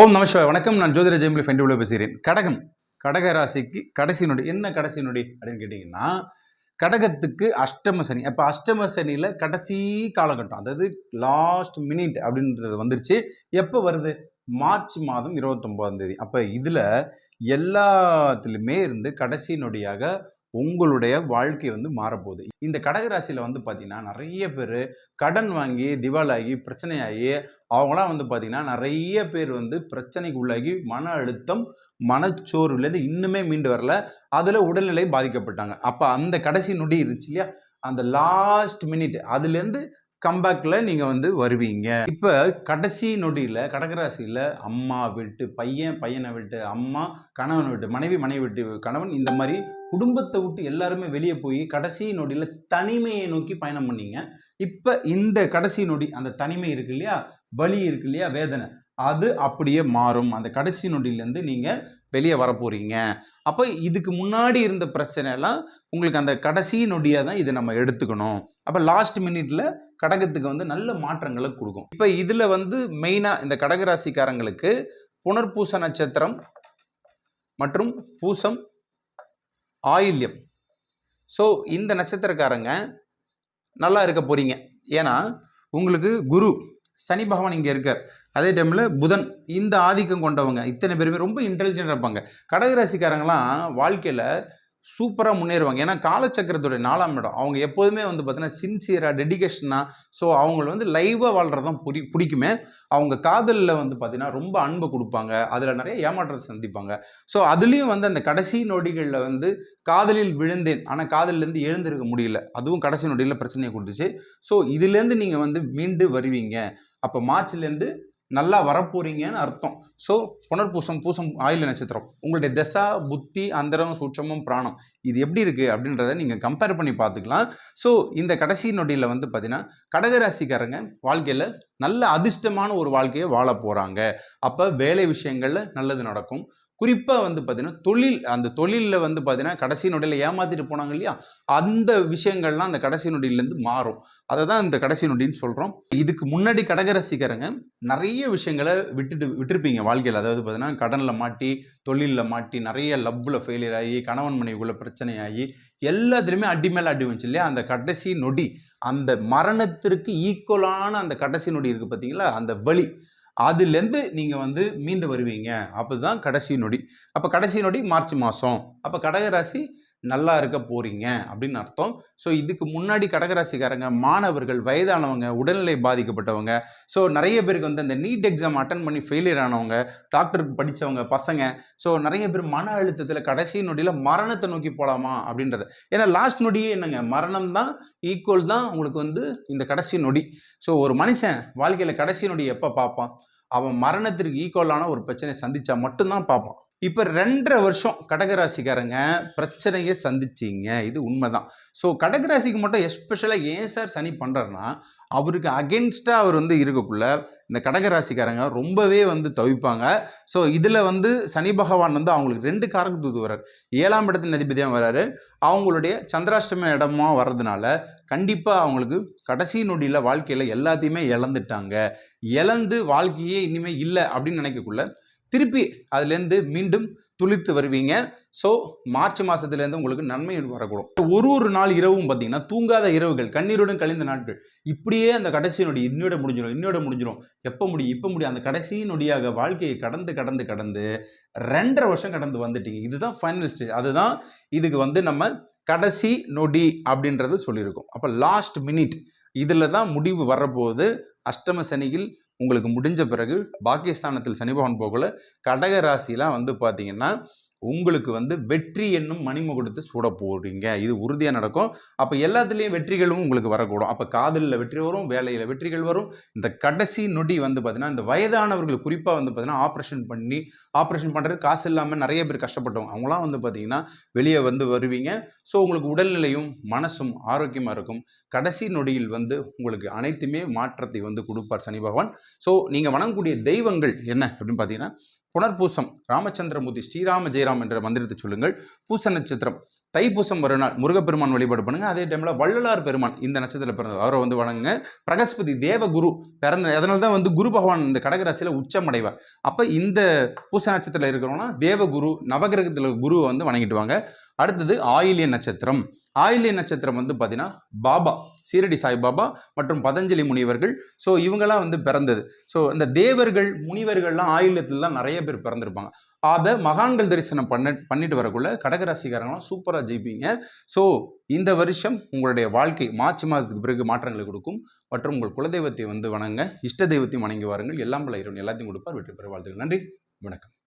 ஓம் நமஸ்கார் வணக்கம். நான் ஜோதிட ஜெயமலி ஃபெண்டிவில் பேசுகிறேன். கடகம். கடக ராசிக்கு கடைசி நொடி. என்ன கடைசி நொடி அப்படின்னு கேட்டிங்கன்னா கடகத்துக்கு அஷ்டம சனி. அப்போ அஷ்டம சனியில் கடைசி காலகட்டம் அதாவது லாஸ்ட் மினிட் அப்படின்றது வந்துருச்சு. எப்போ வருது? மார்ச் மாதம் இருபத்தொம்போதாம் தேதி. அப்போ இதில் எல்லாத்துலேயுமே இருந்து கடைசி நொடியாக உங்களுடைய வாழ்க்கை வந்து மாறப்போகுது. இந்த கடகராசியில் வந்து பார்த்திங்கன்னா நிறைய பேர் கடன் வாங்கி திவாலாகி பிரச்சனையாகி அவங்களாம் வந்து பார்த்திங்கன்னா நிறைய பேர் வந்து பிரச்சனைக்கு உள்ளாகி மன அழுத்தம் மனச்சோர்வுலேருந்து இன்னுமே மீண்டு வரல. அதில் உடல்நிலை பாதிக்கப்பட்டாங்க. அப்போ அந்த கடைசி நொடி இருந்துச்சு இல்லையா? அந்த லாஸ்ட் மினிட் அதுலேருந்து கம்பேக்கில் நீங்கள் வந்து வருவீங்க. இப்போ கடைசி நொடியில் கடகராசியில் அம்மா விட்டு பையன் பையனை விட்டு அம்மா கணவனை விட்டு மனைவி மனைவி விட்டு கணவன் இந்த மாதிரி குடும்பத்தை விட்டு எல்லாருமே வெளியே போய் கடைசி நொடியில் தனிமையை நோக்கி பயணம் பண்ணீங்க. இப்போ இந்த கடைசி நொடி அந்த தனிமை இருக்கு இல்லையா? வலி இருக்கு இல்லையா? வேதனை. அது அப்படியே மாறும். அந்த கடைசி நொடியிலேருந்து நீங்கள் வெளியே வர போகிறீங்க அப்போ இதுக்கு முன்னாடி இருந்த பிரச்சனைலாம் உங்களுக்கு அந்த கடைசி நொடியாக தான் இதை நம்ம எடுத்துக்கணும். அப்போ லாஸ்ட் மினிட்ல கடகத்துக்கு வந்து நல்ல மாற்றங்களை கொடுக்கும். இப்போ இதில் வந்து மெயினாக இந்த கடகராசிக்காரங்களுக்கு புனர்பூச நட்சத்திரம் மற்றும் பூசம் ஆயில்யம். ஸோ இந்த நட்சத்திரக்காரங்க நல்லா இருக்க போகிறீங்க ஏன்னா உங்களுக்கு குரு சனி பகவான் இங்கே இருக்கார். அதே டைமில் புதன் இந்த ஆதிக்கம் கொண்டவங்க. இத்தனை பேருமே ரொம்ப இன்டெலிஜென்ட் இருப்பாங்க. கடகராசிக்காரங்களாம் வாழ்க்கையில் சூப்பராக முன்னேறுவாங்க. ஏன்னா காலச்சக்கரத்துடைய நாலாம் இடம். அவங்க எப்போதுமே வந்து பார்த்தீங்கன்னா சின்சியராக டெடிக்கேஷனாக ஸோ அவங்கள வந்து லைவாக வாழ்கிறது தான் புரி பிடிக்குமே. அவங்க காதலில் வந்து பார்த்தீங்கன்னா ரொம்ப அன்பை கொடுப்பாங்க. அதில் நிறைய ஏமாற்றத்தை சந்திப்பாங்க. ஸோ அதுலேயும் வந்து அந்த கடைசி நொடிகளில் வந்து காதலில் விழுந்தேன். ஆனால் காதலிலேருந்து எழுந்திருக்க முடியல. அதுவும் கடைசி நொடியில் பிரச்சனையை கொடுத்துச்சு. ஸோ இதுலேருந்து நீங்கள் வந்து மீண்டு வருவீங்க. அப்போ மார்ச்லேருந்து நல்லா வரப்போறீங்கன்னு அர்த்தம். ஸோ புனர்பூசம் பூசம் ஆயுள் நட்சத்திரம். உங்களுடைய தசா புத்தி அந்தரம் சூட்சமும் பிராணம் இது எப்படி இருக்குது அப்படின்றத நீங்கள் கம்பேர் பண்ணி பார்த்துக்கலாம். ஸோ இந்த கடைசி நொடியில் வந்து பார்த்தீங்கன்னா கடகராசிக்காரங்க வாழ்க்கையில் நல்ல அதிர்ஷ்டமான ஒரு வாழ்க்கையை வாழ போகிறாங்க அப்போ வேலை விஷயங்களில் நல்லது நடக்கும். குறிப்பாக வந்து பார்த்தீங்கன்னா தொழில் அந்த தொழிலில் வந்து பார்த்தீங்கன்னா கடைசி நொடியில் ஏமாத்திட்டு போனாங்க இல்லையா? அந்த விஷயங்கள்லாம் அந்த கடைசி நொடியிலேருந்து மாறும். அதை தான் இந்த கடைசி நொடின்னு சொல்கிறோம் இதுக்கு முன்னாடி கடகரசிக்காரங்க நிறைய விஷயங்களை விட்டுட்டு விட்டுருப்பீங்க வாழ்க்கையில். அதாவது பார்த்தீங்கன்னா கடனில் மாட்டி தொழிலில் மாட்டி நிறைய லவ்வில் ஃபெயிலியர் ஆகி கணவன் மனைவிக்குள்ள பிரச்சனையாகி எல்லாத்துலேயுமே அடி மேலே அடி வந்துச்சு இல்லையா? அந்த கடைசி நொடி அந்த மரணத்திற்கு ஈக்குவலான அந்த கடைசி நொடி இருக்குது பார்த்தீங்களா அந்த வலி. அதுலேருந்து நீங்கள் வந்து மீண்டு வருவீங்க. அப்போ தான் கடைசி நொடி. அப்போ கடைசி நொடி மார்ச் மாதம் அப்போ கடகராசி நல்லா இருக்க போகிறீங்க அப்படின்னு அர்த்தம். ஸோ இதுக்கு முன்னாடி கடகராசிக்காரங்க மாணவர்கள் வயதானவங்க உடல்நிலை பாதிக்கப்பட்டவங்க ஸோ நிறைய பேருக்கு வந்து அந்த நீட் எக்ஸாம் அட்டன் பண்ணி ஃபெயிலியர் ஆனவங்க டாக்டருக்கு படித்தவங்க பசங்க ஸோ நிறைய பேர் மன அழுத்தத்தில் கடைசி நொடியில் மரணத்தை நோக்கி போகலாமா அப்படின்றது. ஏன்னா லாஸ்ட் நொடியே என்னங்க? மரணம் தான் ஈக்குவல் தான் உங்களுக்கு வந்து இந்த கடைசி நொடி. ஸோ ஒரு மனுஷன் வாழ்க்கையில் கடைசி நொடி எப்போ பார்ப்பான்? அவன் மரணத்திற்கு ஈக்குவலான ஒரு பிரச்சனையை சந்தித்தா மட்டும்தான் பார்ப்பான். இப்போ ரெண்டரை வருஷம் கடகராசிக்காரங்க பிரச்சனையை சந்திச்சிங்க. இது உண்மைதான். ஸோ கடகராசிக்கு மட்டும் எஸ்பெஷலாக ஏன் சார் சனி பண்ணுறாருன்னா அவருக்கு அகென்ஸ்டாக அவர் வந்து இருக்கக்குள்ள இந்த கடகராசிக்காரங்க ரொம்பவே வந்து தவிப்பாங்க. ஸோ இதில் வந்து சனி பகவான் வந்து அவங்களுக்கு ரெண்டு காரக தூது வர்றார். ஏழாம் இடத்தின் அதிபதியாக வர்றாரு. அவங்களுடைய சந்திராஷ்டம இடமா வர்றதுனால கண்டிப்பாக அவங்களுக்கு கடைசி நொடியில் வாழ்க்கையில் எல்லாத்தையுமே இழந்துட்டாங்க. இழந்து வாழ்க்கையே இனிமேல் இல்லை அப்படின்னு நினைக்கக்குள்ள திருப்பி அதுலேருந்து மீண்டும் துளிர்த்து வருவீங்க. ஸோ மார்ச் மாதத்துலேருந்து உங்களுக்கு நன்மை வரக்கூடும். ஒரு ஒரு நாள் இரவும் பார்த்தீங்கன்னா தூங்காத இரவுகள் கண்ணீருடன் கழிந்த நாட்கள் இப்படியே அந்த கடைசி நொடி இன்னோட முடிஞ்சிடும் இன்னோட முடிஞ்சிடும் எப்போ முடியும் இப்போ முடியும் அந்த கடைசியினுடையாக நொடியாக வாழ்க்கையை கடந்து கடந்து கடந்து ரெண்டரை வருஷம் கடந்து வந்துட்டீங்க. இதுதான் ஃபைனல் ஸ்டேஜ் அதுதான் இதுக்கு வந்து நம்ம கடைசி நொடி அப்படின்றது சொல்லியிருக்கோம். அப்போ லாஸ்ட் மினிட் இதில் தான் முடிவு வரப்போகுது. அஷ்டம சனியில் உங்களுக்கு முடிஞ்ச பிறகு பாகிஸ்தானத்தில் சனி பகவான் போகல கடக ராசிலாம் வந்து பார்த்தீங்கன்னா உங்களுக்கு வந்து வெற்றி என்னும் மணிமுகூடத்தை சூட போடுறீங்க இது உறுதியாக நடக்கும். அப்போ எல்லாத்துலேயும் வெற்றிகளும் உங்களுக்கு வரக்கூடும். அப்போ காதலில் வெற்றி வரும் வேலையில் வெற்றிகள் வரும். இந்த கடைசி நொடி வந்து பார்த்தீங்கன்னா இந்த வயதானவர்கள் குறிப்பாக வந்து பார்த்தீங்கன்னா ஆப்ரேஷன் பண்ணி ஆப்ரேஷன் பண்ணுறது காசு இல்லாமல் நிறைய பேர் கஷ்டப்பட்டவங்க. அவங்களாம் வந்து பார்த்தீங்கன்னா வெளியே வந்து வருவீங்க. ஸோ உங்களுக்கு உடல்நிலையும் மனசும் ஆரோக்கியமாக இருக்கும். கடைசி நொடியில் வந்து உங்களுக்கு அனைத்துமே மாற்றத்தை வந்து கொடுப்பார் சனி பகவான். ஸோ நீங்கள் வணங்கக்கூடிய தெய்வங்கள் என்ன அப்படின்னு பார்த்தீங்கன்னா புனர்பூசம் ராமச்சந்திரமூர்த்தி ஸ்ரீராம ஜெயராம் என்ற மந்திரத்தை சொல்லுங்கள். பூச நட்சத்திரம். தைப்பூசம் மறுநாள் முருகப்பெருமான் வழிபாடு பண்ணுங்க. அதே டைமில் வள்ளலார் பெருமான் இந்த நட்சத்திரத்தில் பிறந்தவர். அவரை வந்து வணங்குங்க. பிரகஸ்பதி தேவகுரு பிறந்த அதனால தான் வந்து குரு பகவான் இந்த கடகராசியில் உச்சமடைவார். அப்போ இந்த பூச நட்சத்திரத்தில் இருக்கிறவங்கன்னா தேவகுரு நவகிரகத்தில் குருவை வந்து வணங்கிட்டு வாங்க. அடுத்தது ஆயில்ய நட்சத்திரம். ஆயில்ய நட்சத்திரம் வந்து பார்த்தீங்கன்னா பாபா சீரடி சாய்பாபா மற்றும் பதஞ்சலி முனிவர்கள். ஸோ இவங்கெல்லாம் வந்து பிறந்தது. ஸோ இந்த தேவர்கள் முனிவர்கள்லாம் ஆயில்யத்துலலாம் நிறைய பேர் பிறந்திருப்பாங்க. அதை மகான்கள் தரிசனம் பண்ண பண்ணிட்டு வரக்குள்ள கடகராசிக்காரங்களாம் சூப்பராக ஜெயிப்பீங்க. ஸோ இந்த வருஷம் உங்களுடைய வாழ்க்கை மார்ச் மாதத்துக்கு பிறகு மாற்றங்களை கொடுக்கும். மற்றும் உங்கள் குலதெய்வத்தை வந்து வணங்க இஷ்ட தெய்வத்தையும் வணங்கி வாருங்கள். எல்லாம் பல இரவு எல்லாத்தையும் கொடுப்பார். வெற்றி பெற வாழ்த்துக்கள். நன்றி. வணக்கம்.